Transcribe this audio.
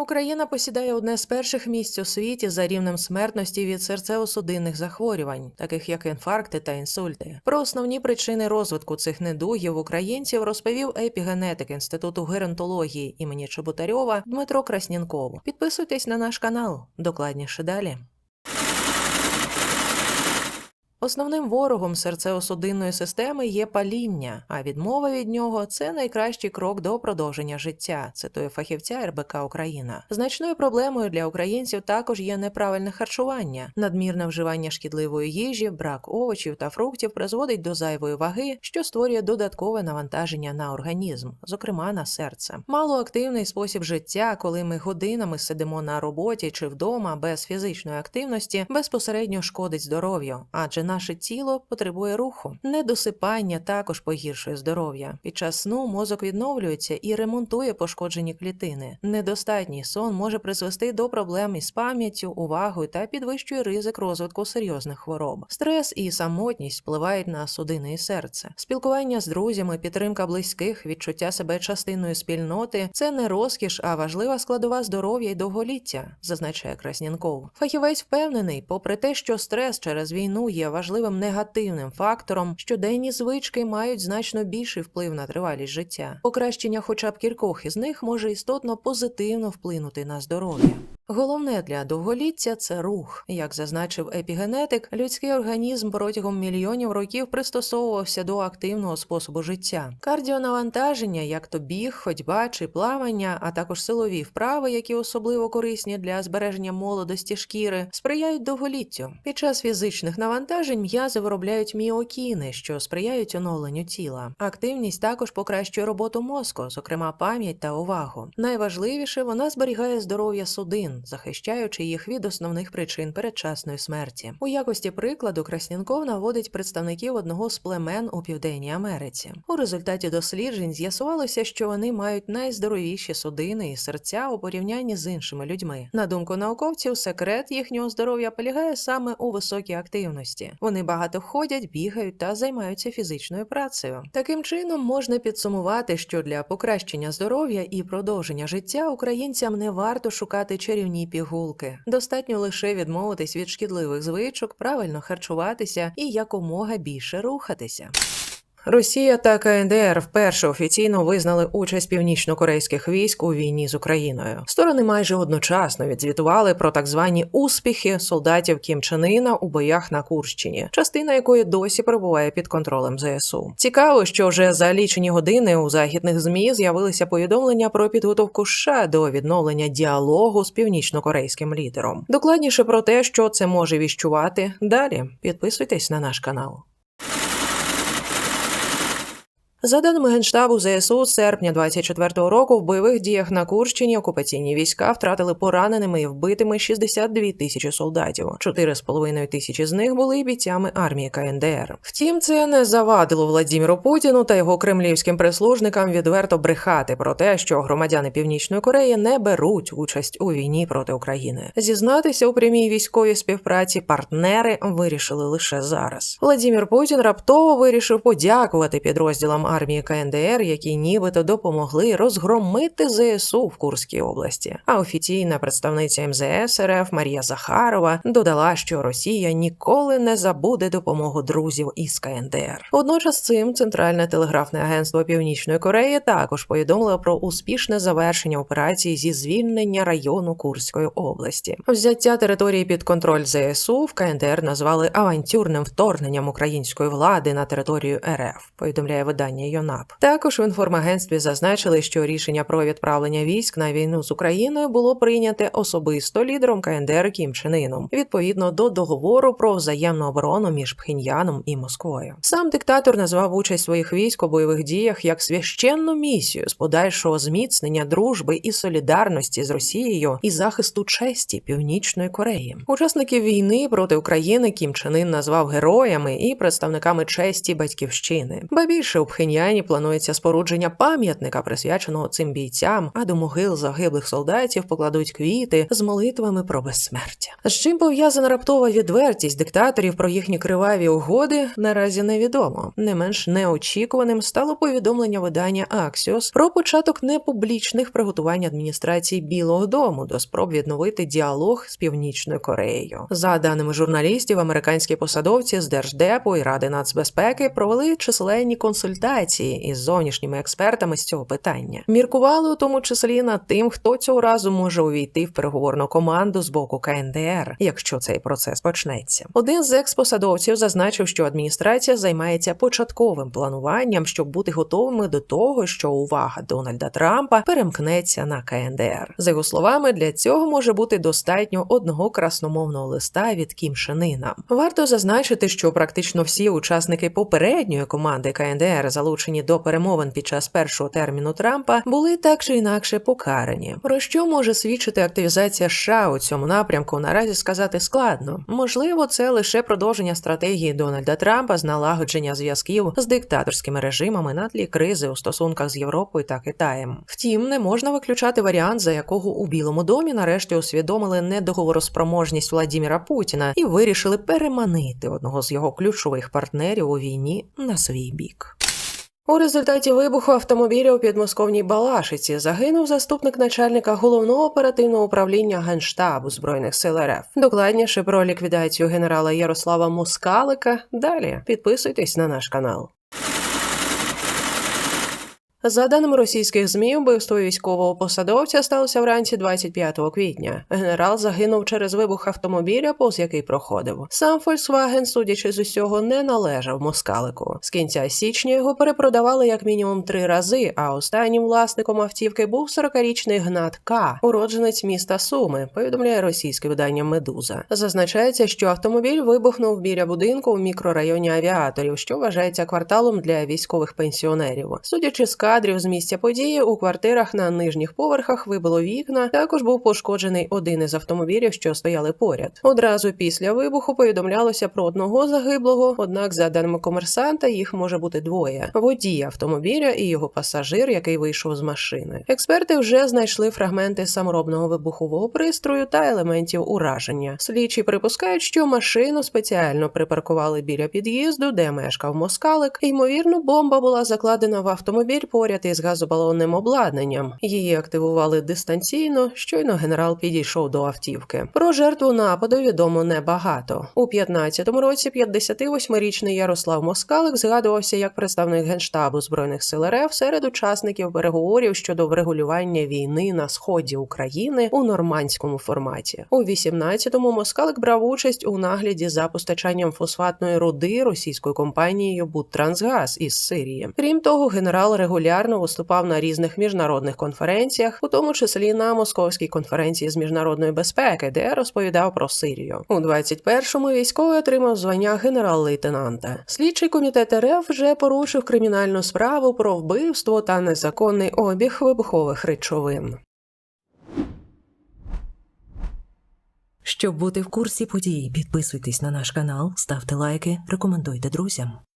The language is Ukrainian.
Україна посідає одне з перших місць у світі за рівнем смертності від серцево-судинних захворювань, таких як інфаркти та інсульти. Про основні причини розвитку цих недугів українців розповів епігенетик Інституту геронтології імені Чеботарьова Дмитро Краснінков. Підписуйтесь на наш канал. Докладніше далі. Основним ворогом серцево-судинної системи є паління, а відмова від нього це найкращий крок до продовження життя, цитує фахівця РБК Україна. Значною проблемою для українців також є неправильне харчування. Надмірне вживання шкідливої їжі, брак овочів та фруктів призводить до зайвої ваги, що створює додаткове навантаження на організм, зокрема на серце. Малоактивний спосіб життя, коли ми годинами сидимо на роботі чи вдома без фізичної активності, безпосередньо шкодить здоров'ю, адже наше тіло потребує руху. Недосипання також погіршує здоров'я. Під час сну мозок відновлюється і ремонтує пошкоджені клітини. Недостатній сон може призвести до проблем із пам'яттю, увагою та підвищує ризик розвитку серйозних хвороб. Стрес і самотність впливають на судини і серце. Спілкування з друзями, підтримка близьких, відчуття себе частиною спільноти це не розкіш, а важлива складова здоров'я й довголіття, зазначає Краснянков. Фахівець впевнений, попри те, що стрес через війну є важливим негативним фактором, щоденні звички мають значно більший вплив на тривалість життя. Покращення, хоча б кількох із них, може істотно позитивно вплинути на здоров'я. Головне для довголіття це рух. Як зазначив епігенетик, людський організм протягом мільйонів років пристосовувався до активного способу життя. Кардіонавантаження, як то біг, ходьба чи плавання, а також силові вправи, які особливо корисні для збереження молодості шкіри, сприяють довголіттю. Під час фізичних навантажень м'язи виробляють міокіни, що сприяють оновленню тіла. Активність також покращує роботу мозку, зокрема пам'ять та увагу. Найважливіше вона зберігає здоров'я судин захищаючи їх від основних причин передчасної смерті. У якості прикладу Краснянков наводить представників одного з племен у Південній Америці. У результаті досліджень з'ясувалося, що вони мають найздоровіші судини і серця у порівнянні з іншими людьми. На думку науковців, секрет їхнього здоров'я полягає саме у високій активності. Вони багато ходять, бігають та займаються фізичною працею. Таким чином можна підсумувати, що для покращення здоров'я і продовження життя українцям не варто шукати чарівні пігулки. Достатньо лише відмовитись від шкідливих звичок, правильно харчуватися і якомога більше рухатися. Росія та КНДР вперше офіційно визнали участь північно-корейських військ у війні з Україною. Сторони майже одночасно відзвітували про так звані успіхи солдатів Кім Чен Іна у боях на Курщині, частина якої досі перебуває під контролем ЗСУ. Цікаво, що вже за лічені години у західних змі з'явилися повідомлення про підготовку США до відновлення діалогу з північно-корейським лідером. Докладніше про те, що це може віщувати. Далі підписуйтесь на наш канал. За даними Генштабу ЗСУ, з серпня 24-го року в бойових діях на Курщині окупаційні війська втратили пораненими і вбитими 62 тисячі солдатів. 4,5 тисячі з них були бійцями армії КНДР. Втім, це не завадило Владіміру Путіну та його кремлівським прислужникам відверто брехати про те, що громадяни Північної Кореї не беруть участь у війні проти України. Зізнатися у прямій військовій співпраці партнери вирішили лише зараз. Владімір Путін раптово вирішив подякувати підрозділам армії КНДР, які нібито допомогли розгромити ЗСУ в Курській області. А офіційна представниця МЗС РФ Марія Захарова додала, що Росія ніколи не забуде допомогу друзів із КНДР. Водночас цим центральне телеграфне агентство Північної Кореї також повідомило про успішне завершення операції зі звільнення району Курської області. Взяття території під контроль ЗСУ в КНДР назвали авантюрним вторгненням української влади на територію РФ. Повідомляє видання ЮНАП. Також в інформагентстві зазначили, що рішення про відправлення військ на війну з Україною було прийняте особисто лідером КНДР Кім Чен Іном, відповідно до договору про взаємну оборону між Пхеньяном і Москвою. Сам диктатор назвав участь своїх військ у бойових діях як священну місію з подальшого зміцнення дружби і солідарності з Росією і захисту честі Північної Кореї. Учасників війни проти України Кім Чен Ін назвав героями і представниками честі батьківщини. Ба більше у Пхеньяні Пхеньяні планується спорудження пам'ятника, присвяченого цим бійцям, а до могил загиблих солдатів покладуть квіти з молитвами про безсмертя. З чим пов'язана раптова відвертість диктаторів про їхні криваві угоди, наразі невідомо. Не менш неочікуваним стало повідомлення видання Axios про початок непублічних приготувань адміністрації Білого Дому до спроб відновити діалог з Північною Кореєю. За даними журналістів, американські посадовці з Держдепу і Ради нацбезпеки провели численні консультації із зовнішніми експертами з цього питання. Міркували у тому числі над тим, хто цього разу може увійти в переговорну команду з боку КНДР, якщо цей процес почнеться. Один з експосадовців зазначив, що адміністрація займається початковим плануванням, щоб бути готовими до того, що увага Дональда Трампа перемкнеться на КНДР. За його словами, для цього може бути достатньо одного красномовного листа від Кім Шен Варто зазначити, що практично всі учасники попередньої команди КНДР, залучені до перемовин під час першого терміну Трампа, були так чи інакше покарані. Про що може свідчити активізація США у цьому напрямку? Наразі сказати складно. Можливо, це лише продовження стратегії Дональда Трампа з налагодження зв'язків з диктаторськими режимами на тлі кризи у стосунках з Європою та Китаєм. Втім, не можна виключати варіант, за якого у Білому домі нарешті усвідомили недоговороспроможність Владіміра Путіна і вирішили переманити одного з його ключових партнерів у війні на свій бік. У результаті вибуху автомобіля у підмосковній Балашиці загинув заступник начальника головного оперативного управління Генштабу збройних сил РФ. Докладніше про ліквідацію генерала Ярослава Москалика. Далі підписуйтесь на наш канал. За даними російських змі, вбивство військового посадовця сталося вранці 25 квітня. Генерал загинув через вибух автомобіля, повз який проходив. Сам Volkswagen, судячи з усього, не належав москалику. З кінця січня його перепродавали як мінімум три рази. А останнім власником автівки був 40-річний Гнат К, уродженець міста Суми. Повідомляє російське видання Медуза. Зазначається, що автомобіль вибухнув біля будинку в мікрорайоні авіаторів, що вважається кварталом для військових пенсіонерів. Судячи з кадрів з місця події, у квартирах на нижніх поверхах вибило вікна. Також був пошкоджений один із автомобілів, що стояли поряд. Одразу після вибуху повідомлялося про одного загиблого. Однак, за даними комерсанта, їх може бути двоє: водій автомобіля і його пасажир, який вийшов з машини. Експерти вже знайшли фрагменти саморобного вибухового пристрою та елементів ураження. Слідчі припускають, що машину спеціально припаркували біля під'їзду, де мешкав москалик. Ймовірно, бомба була закладена в автомобіль поряд із газобалонним обладнанням. Її активували дистанційно. Щойно генерал підійшов до автівки. Про жертву нападу відомо небагато. У 15-му році 58-річний Ярослав Москалик згадувався як представник генштабу збройних сил РФ серед учасників переговорів щодо врегулювання війни на сході України у нормандському форматі. У 18-му Москалик брав участь у нагляді за постачанням фосфатної руди російською компанією Будтрансгаз із Сирії. Крім того, генерал регулярно виступав на різних міжнародних конференціях, у тому числі на Московській конференції з міжнародної безпеки, де розповідав про Сирію. У 21-му військовий отримав звання генерал-лейтенанта. Слідчий комітет РФ вже порушив кримінальну справу про вбивство та незаконний обіг вибухових речовин. Щоб бути в курсі подій, підписуйтесь на наш канал, ставте лайки, рекомендуйте друзям.